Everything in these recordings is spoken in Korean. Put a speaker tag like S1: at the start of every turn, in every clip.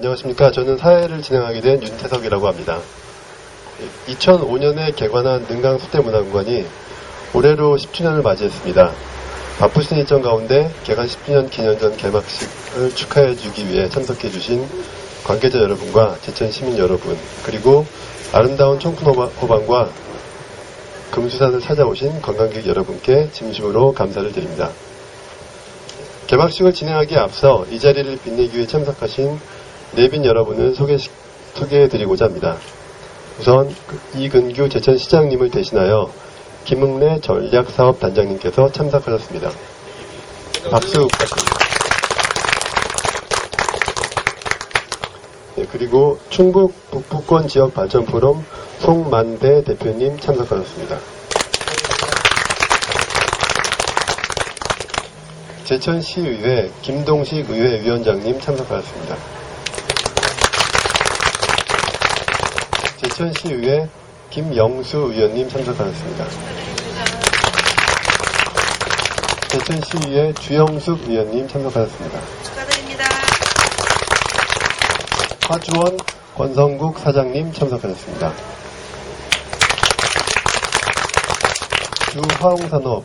S1: 안녕하십니까. 저는 사회를 진행하게 된 윤태석이라고 합니다. 2005년에 개관한 능강 소태문화공간이 올해로 10주년을 맞이했습니다. 바쁘신 일정 가운데 개관 10주년 기념전 개막식을 축하해 주기 위해 참석해 주신 관계자 여러분과 제천 시민 여러분, 그리고 아름다운 총풍 호방과 금수산을 찾아오신 관광객 여러분께 진심으로 감사를 드립니다. 개막식을 진행하기에 앞서 이 자리를 빛내기 위해 참석하신 내빈 여러분을 소개, 소개해드리고자 합니다. 우선 그 이근규 제천시장님을 대신하여 김흥래 전략사업단장님께서 참석하셨습니다. 박수 부탁드립니다. 네, 그리고 충북 북부권 지역 발전 포럼 송만대 대표님 참석하셨습니다. 제천시의회 김동식 의회 위원장님 참석하셨습니다. 제천시의회 김영수 의원님 참석하셨습니다. 제천시의회 주영숙 의원님 참석하셨습니다.
S2: 축하드립니다.
S1: 화주원 권성국 사장님 참석하셨습니다. 주화홍산업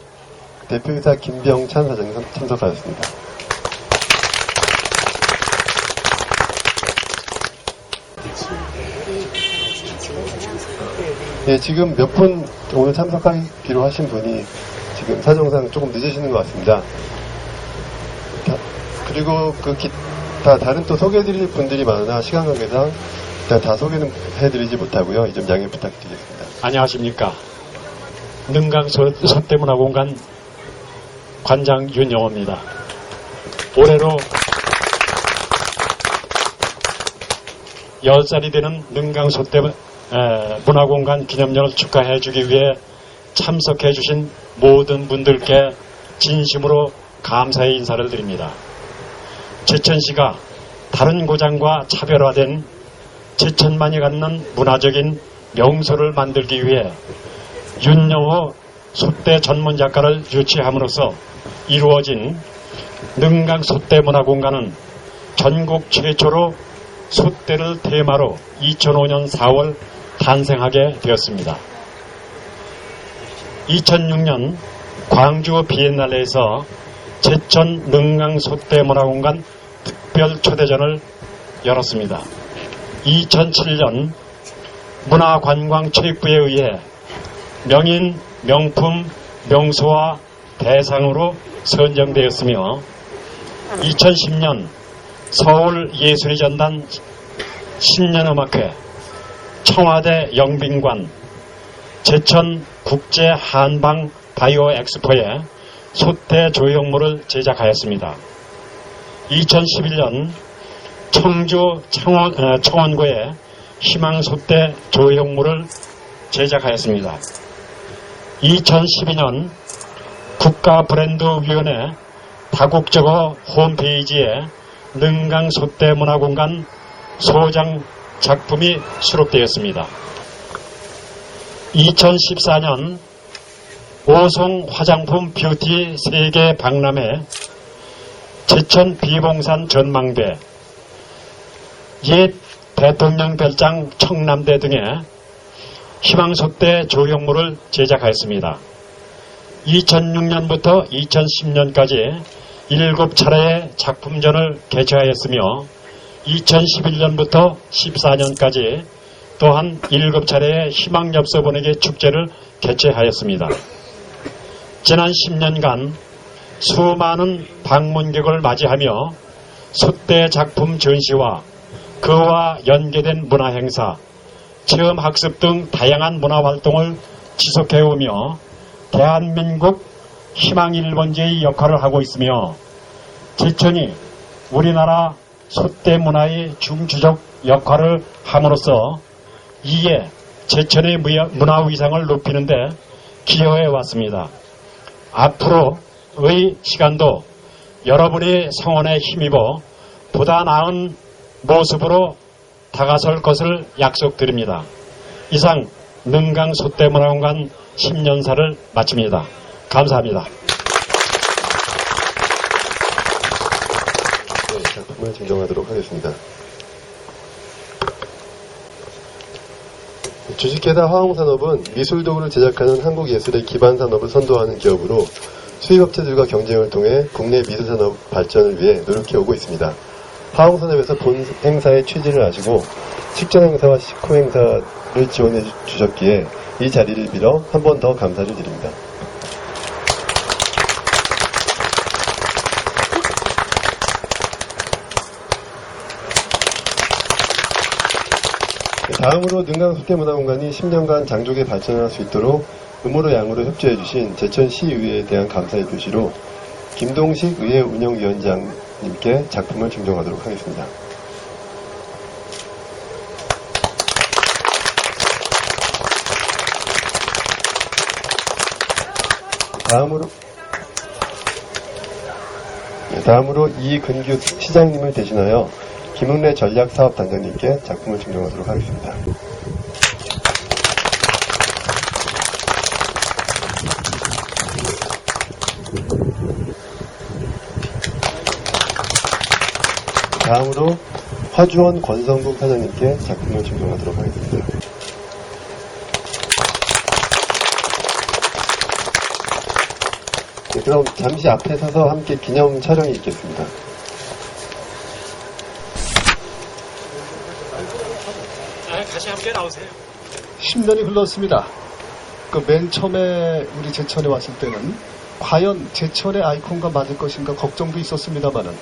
S1: 대표이사 김병찬 사장님 참- 참석하셨습니다. 예, 지금 몇 분 오늘 참석하기로 하신 분이 지금 사정상 조금 늦으시는 것 같습니다. 다- 그리고 그 기타 다른 또 소개해드릴 분들이 많으나 시간 관계상 일단 다 소개는 해드리지 못하고요. 이 점 양해 부탁드리겠습니다.
S3: 안녕하십니까. 능강 서대문화공간 관장 윤영호입니다. 올해로 10살이 되는 능강 서대문 화공간 기념년을 축하해 주기 위해 참석해 주신 모든 분들께 진심으로 감사의 인사를 드립니다. 제천시가 다른 고장과 차별화된 제천만이 갖는 문화적인 명소를 만들기 위해 윤영호 솥대 전문 작가를 유치함으로써 이루어진 능강 솥대 문화공간은 전국 최초로 솥대를 테마로 2005년 4월 탄생하게 되었습니다. 2006년 광주 비엔날레에서 제천 능강 솥대 문화공간 특별 초대전을 열었습니다. 2007년 문화관광체육부에 의해 명인, 명품, 명소와 대상으로 선정되었으며 2010년 서울 예술의 전단 10년음악회 청와대 영빈관 제천 국제 한방 바이오 엑스포에 소태 조형물을 제작하였습니다. 2011년 청주 청원, 어, 청원구에 희망소대 조형물을 제작하였습니다. 2012년 국가 브랜드 위원회 다국적어 홈페이지에 능강소대 문화공간 소장 작품이 수록되었습니다. 2014년 오송 화장품 뷰티 세계 박람회 제천 비봉산 전망대 옛 대통령 별장 청남대 등의 희망소대 조형물을 제작하였습니다. 2006년부터 2010년까지 7차례의 작품전을 개최하였으며 2011년부터 14년까지 또한 7차례의 희망엽서 보내기 축제를 개최하였습니다. 지난 10년간 수많은 방문객을 맞이하며 솥대 작품 전시와 그와 연계된 문화행사, 체험학습 등 다양한 문화활동을 지속해오며 대한민국 희망 1번지의 역할을 하고 있으며 제천이 우리나라 솥대 문화의 중추적 역할을 함으로써 이에 제천의 문화 위상을 높이는 데 기여해 왔습니다. 앞으로의 시간도 여러분의 성원에 힘입어 보다 나은 모습으로 다가설 것을 약속드립니다. 이상 능강 솥대문화공간 10년사를 마칩니다. 감사합니다.
S1: 상황을 증정하도록 하겠습니다. 주식회사 화홍산업은 미술도구를 제작하는 한국 예술의 기반 산업을 선도하는 기업으로 수입업체들과 경쟁을 통해 국내 미술산업 발전을 위해 노력해오고 있습니다. 화홍산업에서 본 행사의 취지를 아시고 식전 행사와 식후 행사를 지원해 주셨기에 이 자리를 빌어 한 번 더 감사를 드립니다. 다음으로 능강 소태문화공간이 10년간 장족에 발전할 수 있도록 음으로 양으로 협조해주신 제천시의회에 대한 감사의 표시로 김동식 의회 운영위원장님께 작품을 증정하도록 하겠습니다. 다음으로 네, 다음으로 이근규 시장님을 대신하여 김은래 전략사업단장님께 작품을 증정하도록 하겠습니다. 다음으로 화주원 권성국 사장님께 작품을 증정하도록 하겠습니다. 네, 그럼 잠시 앞에 서서 함께 기념 촬영이 있겠습니다.
S3: 같이 함께 나오세요.
S2: 10년이 흘렀습니다. 그 맨 처음에 우리 제천에 왔을 때는 과연 제천의 아이콘과 맞을 것인가 걱정도 있었습니다만은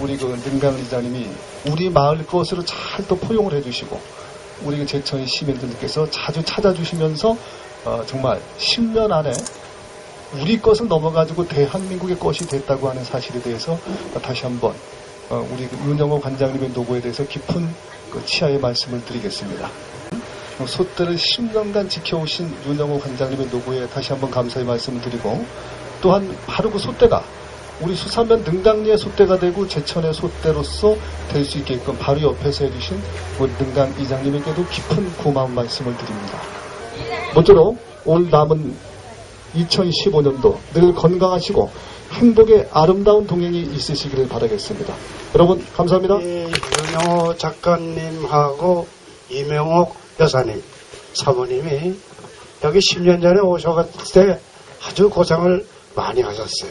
S2: 우리 그 능강 이장님이 우리 마을 것으로 잘 또 포용을 해주시고 우리 그 제천 시민들께서 자주 찾아주시면서 어, 정말 10년 안에 우리 것을 넘어가지고 대한민국의 것이 됐다고 하는 사실에 대해서 다시 한번 어, 우리 그 윤영호 관장님의 노고에 대해서 깊은 그 치하의 말씀을 드리겠습니다. 소떼를 10년간 지켜오신 윤영호 관장님의 노고에 다시 한번 감사의 말씀을 드리고 또한 바로 그 소떼가 우리 수산면 능강리의 소떼가 되고 제천의 소떼로서 될 수 있게끔 바로 옆에서 해주신 우리 능강 이장님에게도 깊은 고마운 말씀을 드립니다. 모쪼록 올 남은 2015년도 늘 건강하시고 행복의 아름다운 동행이 있으시기를 바라겠습니다. 여러분 감사합니다.
S4: 이 윤영호 작가님하고 이명옥 여사님, 사모님이 여기 10년 전에 오셔갔을 때 아주 고생을 많이 하셨어요.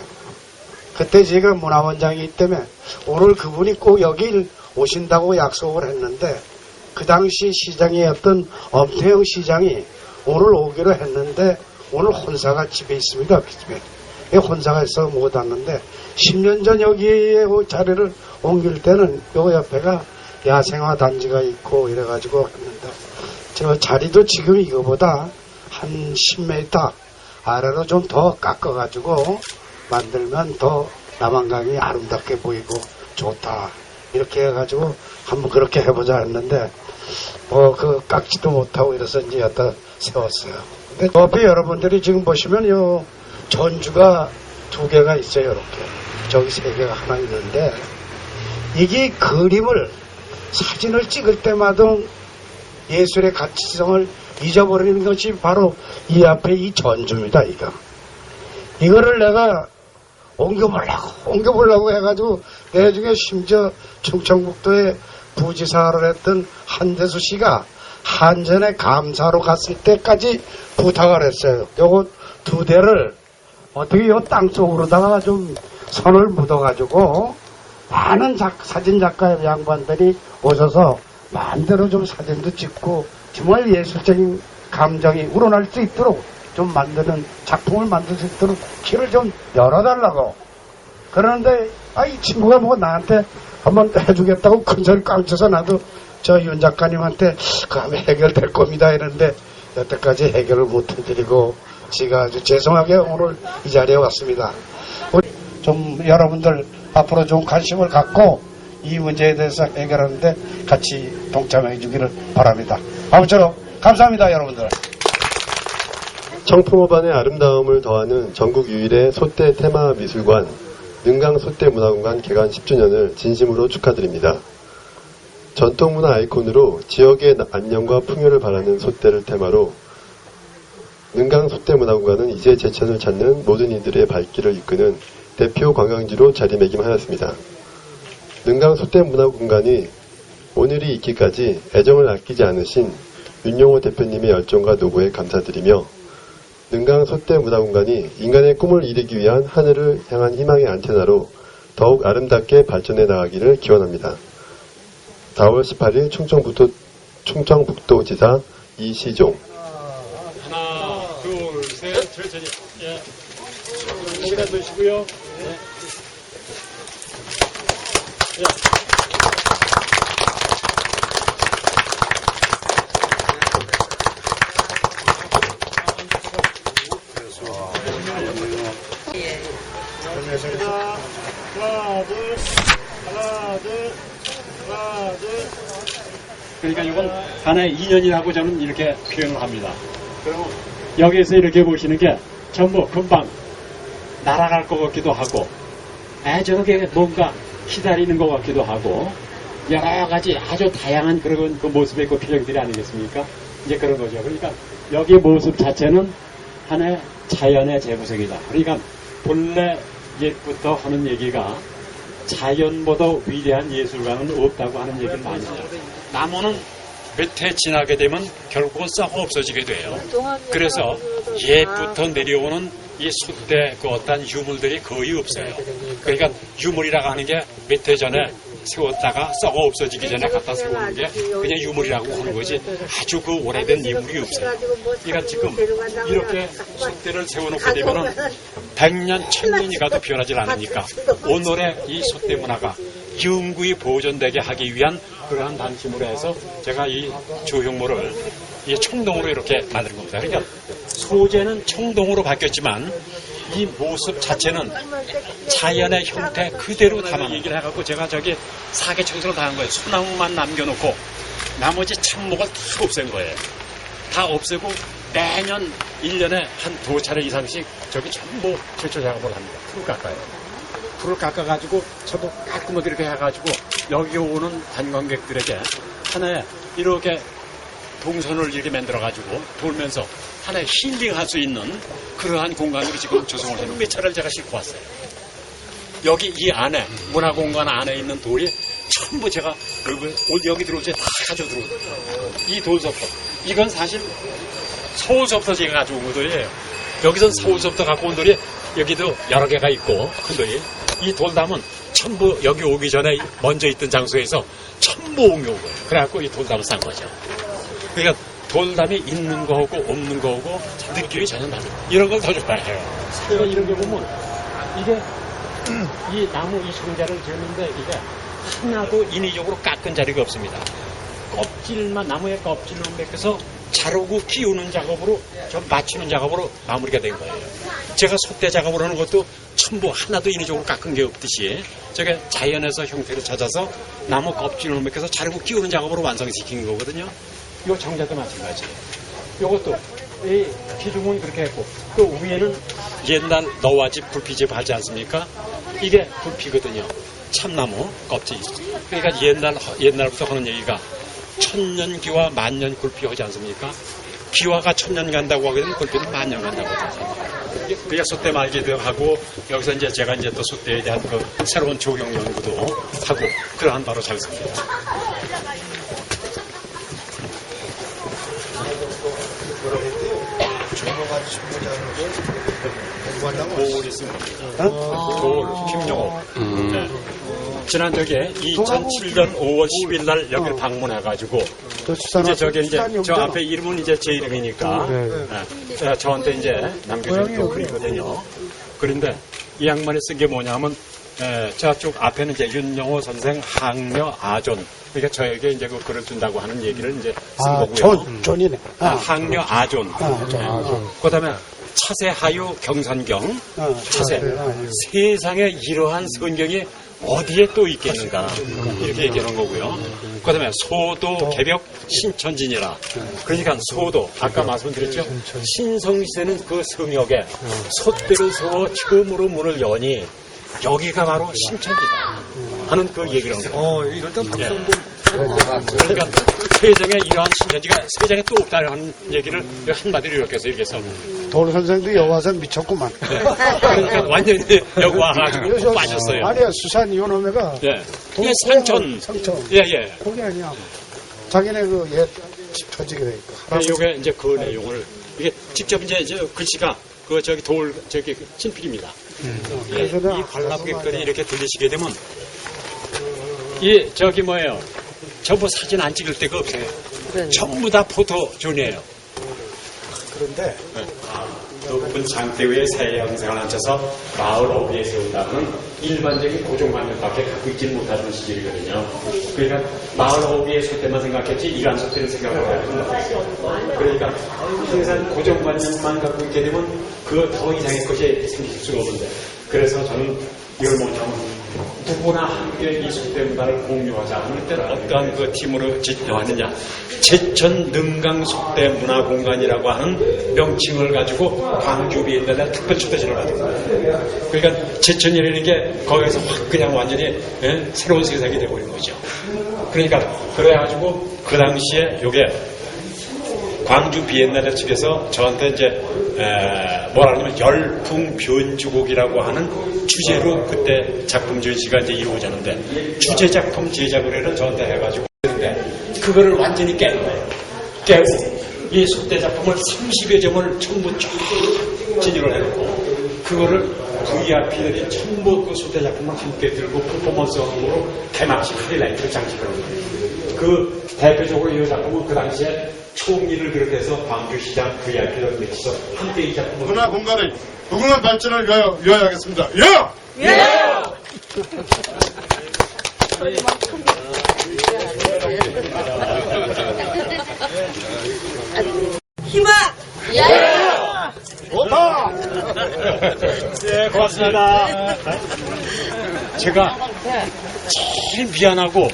S4: 그때 제가 문화원장이기 때문에 오늘 그분이 꼭 여기 오신다고 약속을 했는데 그 당시 시장이었던 엄태영 시장이 오늘 오기로 했는데 오늘 혼사가 집에 있습니다. 그 집에. 이 혼사가 있어 못 왔는데 10년 전 여기에 그 자리를 옮길 때는 요 옆에가 야생화 단지가 있고 이래가지고 했는데 저 자리도 지금 이거보다 한 10m 아래로 좀 더 깎아가지고 만들면 더 남한강이 아름답게 보이고 좋다 이렇게 해가지고 한번 그렇게 해보자 했는데 뭐 그 깎지도 못하고 이래서 이제 여기다 세웠어요. 옆에 여러분들이 지금 보시면 요 전주가 두 개가 있어요 이렇게 저기 세 개가 하나 있는데 이게 그림을 사진을 찍을 때마다 예술의 가치성을 잊어버리는 것이 바로 이 앞에 이 전주입니다, 이거. 이거를 내가 옮겨보려고, 옮겨보려고 해가지고, 내중에 심지어 충청북도에 부지사를 했던 한대수 씨가 한전에 감사로 갔을 때까지 부탁을 했어요. 요거 두 대를 어떻게 요 땅 속으로다가 좀 선을 묻어가지고 많은 작- 사진 작가 양반들이 오셔서 마음대로 좀 사진도 찍고 정말 예술적인 감정이 우러날 수 있도록 좀 만드는 작품을 만들 수 있도록 길을 좀 열어달라고 그러는데 아 이 친구가 뭐 나한테 한번 해주겠다고 큰 소리 깡쳐서 나도 저 윤 작가님한테 그하면 해결될 겁니다 이랬는데 여태까지 해결을 못 해드리고 제가 아주 죄송하게 오늘 이 자리에 왔습니다. 좀 여러분들 앞으로 좀 관심을 갖고 이 문제에 대해서 해결하는데 같이 동참해 주기를 바랍니다. 아무쪼록 감사합니다 여러분들.
S1: 청풍호반의 아름다움을 더하는 전국 유일의 소떼 테마 미술관 능강 소떼 문화공간 개관 10주년을 진심으로 축하드립니다. 전통문화 아이콘으로 지역의 안녕과 풍요를 바라는 소떼를 테마로 능강 소떼 문화공간은 이제 제천을 찾는 모든 이들의 발길을 이끄는 대표 관광지로 자리매김하였습니다. 능강 소떼 문화공간이 오늘이 있기까지 애정을 아끼지 않으신 윤용호 대표님의 열정과 노고에 감사드리며 능강 소대 문화공간이 인간의 꿈을 이루기 위한 하늘을 향한 희망의 안테나로 더욱 아름답게 발전해 나가기를 기원합니다. 4월 18일 충청북도, 충청북도지사 이시종
S3: 하나, 둘, 셋, 천천히. 예. 거기다 넣으시고요. 예. 둘, 하나, 둘, 하나, 둘. 그러니까 이건 하나의 인연이라고 저는 이렇게 표현을 합니다. 여기에서 이렇게 보시는 게 전부 금방 날아갈 것 같기도 하고, 에, 저렇게 뭔가 기다리는 것 같기도 하고, 여러 가지 아주 다양한 그런 그 모습의 그 표정들이 아니겠습니까? 이제 그런 거죠. 그러니까 여기 모습 자체는 하나의 자연의 재구성이다. 그러니까 본래 옛부터 하는 얘기가 자연보다 위대한 예술가는 없다고 하는 얘기를 많이 해요. 나무는 몇 해 지나게 되면 결국은 썩어 없어지게 돼요. 그래서 옛부터 내려오는 이 솥대 그 어떤 유물들이 거의 없어요. 그러니까 유물이라고 하는 게 몇 해 전에 세웠다가 썩어 없어지기 전에 갖다 세우는 게 그냥 유물이라고 하는 거지 아주 그 오래된 유물이 없어요. 그러니까 지금 이렇게 솥대를 세워놓게 되면은 100년, 1000년이 가도 변하지 않으니까 오늘의 이 솥대 문화가 영구히 보존되게 하기 위한 그러한 방침으로 해서 제가 이 조형물을 이 청동으로 이렇게 만든 겁니다. 그러니까 소재는 청동으로 바뀌었지만 이 모습 자체는 자연의 형태 그대로 담아 얘기를 해갖고 제가 저기 사계 청소를 다 한 거예요. 소나무만 남겨놓고 나머지 참목을 다 없앤 거예요. 다 없애고 매년 1년에 한 두 차례 이상씩 저기 전부 제초 작업을 합니다. 풀을 깎아요. 풀을 깎아가지고 저도 깔끔하게 이렇게 해가지고 여기 오는 관광객들에게 하나의 이렇게 동선을 이렇게 만들어가지고 돌면서 하나의 힐링할 수 있는 그러한 공간으로 지금 조성을 해놓은 몇 차례를 제가 싣고 왔어요. 여기 이 안에 문화공간 안에 있는 돌이 전부 제가 여기, 올- 여기 들어올 때 다 가져 들어오이 돌석도 이건 사실 서울서부터 제가 가져온 거 돌이에요. 여기선 서울서부터 갖고 온 돌이 여기도 여러 개가 있고 큰 돌이 이 돌담은 전부 여기 오기 전에 먼저 있던 장소에서 전부 옮겨온 거예요. 그래갖고 이 돌담을 싼 거죠. 그러니까 돌담이 있는 거하고 없는 거하고 느낌이 전혀 다르요 이런 걸 더 좋아해요. 제가 이런 게 보면 이게 이 나무 이 상자를 지었는데 이게 하나도 인위적으로 깎은 자리가 없습니다. 껍질만 나무의 껍질만 벗겨서 자르고 끼우는 작업으로 좀 맞추는 작업으로 마무리가 된 거예요. 제가 솥대 작업을 하는 것도 전부 하나도 인위적으로 깎은 게 없듯이 저게 자연에서 형태를 찾아서 나무 껍질을 벗겨서 자르고 끼우는 작업으로 완성시킨 거거든요. 이 정자도 마찬가지예요. 이것도 이 기둥은 그렇게 했고 또 위에는 옛날 너와 집 불피집 하지 않습니까? 이게 불피거든요. 참나무 껍질. 그러니까 옛날 옛날부터 하는 얘기가 천년기와 만년 굴피 하지 않습니까? 기와가 천년 간다고 되면 굴피는 만년 간다고 하잖아요. 그게 솥대 말기도 하고 여기서 이제 제가 이제 또 솥대에 대한 그 새로운 적용 연구도 하고 그러한 바로 작습니다. 쓴 겁니다. 돌, 김영호. 네. 지난 저게 2007년 5월 10일 날 여기 를 방문해가지고
S4: 또 수산
S3: 이제 저게 이제 저. 앞에 이름은 이제 제 이름이니까 네. 네, 저한테 이제 남겨준 또 글이거든요. 그런데 이 양반이 쓴 게 뭐냐면 에, 저쪽 앞에는 이제 윤영호 선생 항려 아존 그러니까 저에게 이제 그 글을 준다고 하는 얘기를 이제 쓴
S4: 아,
S3: 거고요.
S4: 존, 존이네.
S3: 아,
S4: 아,
S3: 항려 아존.
S4: 아, 존, 아, 존.
S3: 그 다음에 차세하유 경산경
S4: 아,
S3: 차세.
S4: 아, 예.
S3: 세상에 이러한 성경이 어디에 또 있겠는가 이렇게 얘기하는 거고요. 그 다음에 소도 개벽 신천진이라 그러니까 소도 아까 말씀드렸죠. 신성시대는 그 성역에 솥대를 세워 처음으로 문을 여니 여기가 바로 신천지다 하는 그 얘기를 하는 거예요.
S2: 어, 이럴 땐 박수 한번
S3: 그러니까 세상에 이러한 신천지가 세상에 또 없다는 얘기를 한마디로 이렇게 해서 이렇게 써.
S4: 돌 선생도 여와서 미쳤구만.
S3: 그러니까 완전히 여기 와가지고 푹 빠졌어요.
S4: 아니야, 수산 이호놈이가
S3: 예. 이게 상천.
S4: 상천.
S3: 예, 예.
S4: 거기 아니야. 자기네 그옛 터지게 되니까.
S3: 네, 요게 이제 그 내용을 이게 직접 이제 저 글씨가 그 저기 돌 저기 친필입니다. 이, 이 관람객들이 이렇게 들리시게 되면 이 저기 뭐예요? 전부 사진 안 찍을 데가 없어요. 전부 다 포토존이에요.
S4: 그런데
S3: 높은 장대 위에 새 영상을 앉혀서 마을 어귀에 세운다는 일반적인 고정관념밖에 갖고 있지 못하던 시절이거든요. 그러니까 마을 어귀에 설 때만 생각했지 이란 설 때는 생각을 해야 된다. 그러니까 항상 고정관념만 갖고 있게 되면 그더 이상의 것이 생길 수가 없는데 그래서 저는 이걸 뭐냐면 누구나 함께 이 속대 문화를 공유하자 하는 때는 어떠한 그 팀으로 지정하느냐 제천 능강 속대 문화 공간이라고 하는 명칭을 가지고 광주 비엔날레 특별 초대지를 받은 거예요. 그러니까 제천이라는 게 거기서 확 그냥 완전히 예? 새로운 세상이 되어버린 거죠. 그러니까 그래가지고 그 당시에 요게 광주 비엔날레 측에서 저한테 이제 에, 뭐라 그러냐면 열풍 변주곡이라고 하는 주제로 그때 작품 전시가 이제 이루어졌는데 주제 작품 제작을 해는 저한테 해가지고 했는데 그거를 완전히 깬 거예요. 깨고 이 속대 작품을 30여 점을 전부 쫙 진열을 해놓고 그거를 VIP들이 전부 그 속대 작품을 함께 들고 퍼포먼스로 개막식 하이라이트를 장식을 한 거예요. 그 대표적으로 이 작품은 그 당시에 총리를 비롯해서 광주시장 VIP를 맺혀서 함께 이 작품을
S5: 문화 공간의 무궁한 발전을 위하여 위하여 하겠습니다. 예!
S6: 힘아!
S3: 네, 고맙습니다. 제가 제일 미안하고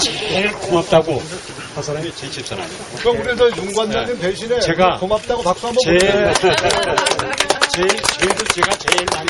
S3: 제일 고맙다고 한 사람이 제 집사람.
S2: 그럼 우리 저 윤관장님 대신에
S3: 제가
S2: 고맙다고 박수 한번
S3: 제일,
S2: 보내주세요.
S3: 제일, 제일, 제가 제일 많이